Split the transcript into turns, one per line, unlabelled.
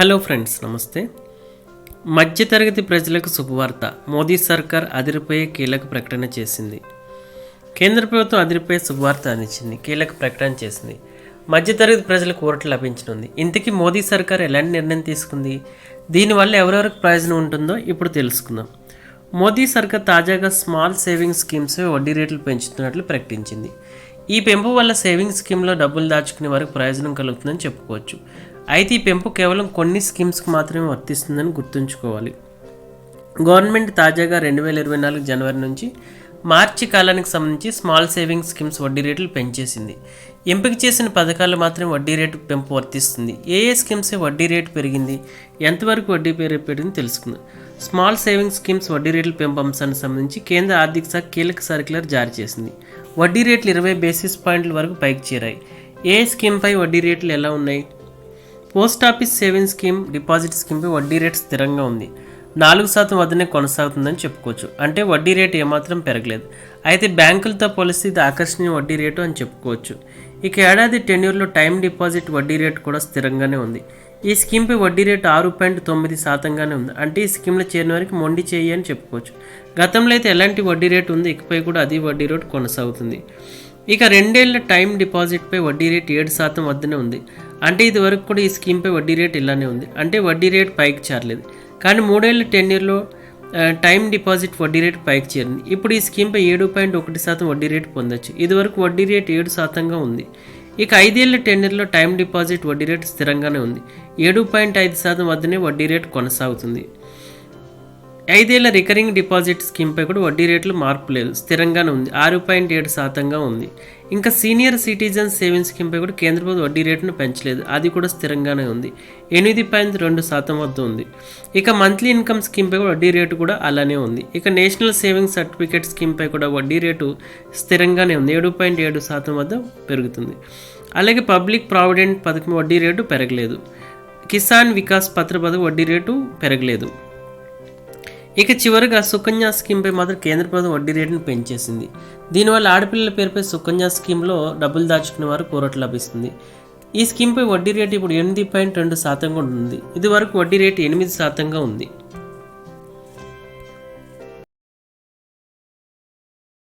Hello friends నమస్తే. మధ్యతరగతి ప్రజలకు శుభవార్త. మోదీ సర్కార్ అదిరిపోయే కీలక ప్రకటన చేసింది. కేంద్ర ప్రభుత్వం అదిరిపోయే శుభవార్త అందించింది. కీలక ప్రకటన చేసింది. మధ్యతరగతి ప్రజలకు ఊరట లభించనుంది. ఇంతకీ మోదీ సర్కార్ ఎలాంటి నిర్ణయం తీసుకుంది? దీనివల్ల ఎవరెవరికి ప్రయోజనం ఉంటుందో ఇప్పుడు తెలుసుకుందాం. మోదీ సర్కార్ తాజాగా స్మాల్ సేవింగ్స్ స్కీమ్స్ వడ్డీ రేట్లు పెంచుతున్నట్లు ప్రకటించింది. ఈ పెంపు వల్ల సేవింగ్స్ స్కీమ్లో డబ్బులు దాచుకునే వారికి ప్రయోజనం కలుగుతుందని చెప్పుకోవచ్చు. అయితే ఈ పెంపు కేవలం కొన్ని స్కీమ్స్కి మాత్రమే వర్తిస్తుందని గుర్తుంచుకోవాలి. గవర్నమెంట్ తాజాగా రెండు వేల ఇరవై నాలుగు జనవరి నుంచి మార్చి కాలానికి సంబంధించి స్మాల్ సేవింగ్స్ స్కీమ్స్ వడ్డీ రేట్లు పెంచేసింది. ఎంపిక చేసిన పథకాలు మాత్రమే వడ్డీ రేటు పెంపు వర్తిస్తుంది. ఏ ఏ స్కీమ్స్ వడ్డీ రేటు పెరిగింది? ఎంతవరకు వడ్డీ పేరు పెరిగింది తెలుసుకుందాం. స్మాల్ సేవింగ్స్ స్కీమ్స్ వడ్డీ రేట్ల పెంపు అంశానికి సంబంధించి కేంద్ర ఆర్థిక శాఖ కీలక సర్క్యులర్ జారీ చేసింది. వడ్డీ రేట్లు ఇరవై బేసిస్ పాయింట్ల వరకు పైకి చేరాయి. ఏ స్కీమ్పై వడ్డీ రేట్లు ఎలా ఉన్నాయి? Post office savings scheme deposit స్కీమ్పై వడ్డీ రేటు స్థిరంగా ఉంది. నాలుగు శాతం వద్దనే కొనసాగుతుందని చెప్పుకోవచ్చు. అంటే వడ్డీ రేటు ఏమాత్రం పెరగలేదు. అయితే బ్యాంకులతో పోలిస్తే ఇది ఆకర్షణీయ వడ్డీ రేటు అని చెప్పుకోవచ్చు. ఇక ఏడాది టెన్యూర్లో టైం డిపాజిట్ వడ్డీ రేటు కూడా స్థిరంగానే ఉంది. ఈ స్కీమ్పై వడ్డీ రేటు ఆరు పాయింట్ తొమ్మిది శాతంగానే ఉంది. అంటే ఈ స్కీమ్లో చేరిన వారికి మొండి చేయి అని చెప్పుకోవచ్చు. గతంలో అయితే ఎలాంటి వడ్డీ రేటు ఉంది? ఇకపై కూడా అదే వడ్డీ రేటు కొనసాగుతుంది. ఇక రెండేళ్ళ టైం డిపాజిట్పై వడ్డీ రేటు ఏడు శాతం వద్దనే ఉంది. అంటే ఇది వరకు కూడా ఈ స్కీమ్పై వడ్డీ రేటు ఇలానే ఉంది. అంటే వడ్డీ రేటు పైకి చేరలేదు. కానీ మూడేళ్ళ టెన్యూర్లో టైం డిపాజిట్ వడ్డీ రేటు పైకి చేరింది. ఇప్పుడు ఈ స్కీమ్పై ఏడు పాయింట్ ఒకటి శాతం వడ్డీ రేటు పొందొచ్చు. ఇదివరకు వడ్డీ రేటు ఏడు శాతంగా ఉంది. ఇక ఐదేళ్ళ టెన్యూర్లో టైం డిపాజిట్ వడ్డీ రేటు స్థిరంగానే ఉంది. ఏడు పాయింట్ ఐదు శాతం వద్దనే వడ్డీ రేటు కొనసాగుతుంది. ఐదేళ్ళ రికరింగ్ డిపాజిట్ స్కీమ్పై కూడా వడ్డీ రేట్లు మార్పు లేదు. స్థిరంగానే ఉంది. ఆరు పాయింట్ ఏడు శాతంగా ఉంది. ఇంకా సీనియర్ సిటిజన్ సేవింగ్స్ స్కీమ్పై కూడా కేంద్ర ప్రభుత్వం వడ్డీ రేటును పెంచలేదు. అది కూడా స్థిరంగానే ఉంది. ఎనిమిది పాయింట్ రెండు శాతం వద్ద ఉంది. ఇక మంత్లీ ఇన్కమ్ స్కీమ్పై కూడా వడ్డీ రేటు కూడా అలానే ఉంది. ఇక నేషనల్ సేవింగ్స్ సర్టిఫికేట్ స్కీమ్పై కూడా వడ్డీ రేటు స్థిరంగానే ఉంది. ఏడు పాయింట్ ఏడు శాతం వద్ద పెరుగుతుంది. అలాగే పబ్లిక్ ప్రావిడెంట్ పథకం వడ్డీ రేటు పెరగలేదు. కిసాన్ వికాస్ పత్ర పథకం వడ్డీ రేటు పెరగలేదు. ఇక చివరిగా సుకన్య స్కీమ్పై మాత్రం కేంద్ర ప్రభుత్వం వడ్డీ రేటును పెంచేసింది. దీనివల్ల ఆడపిల్లల పేరుపై సుకన్య స్కీమ్లో డబ్బులు దాచుకునే వారు కోరట్లు లభిస్తుంది. ఈ స్కీమ్పై వడ్డీ రేటు ఇప్పుడు ఎనిమిది పాయింట్ రెండు శాతంగా ఉంటుంది. ఇది వరకు వడ్డీ రేటు ఎనిమిది శాతంగా ఉంది.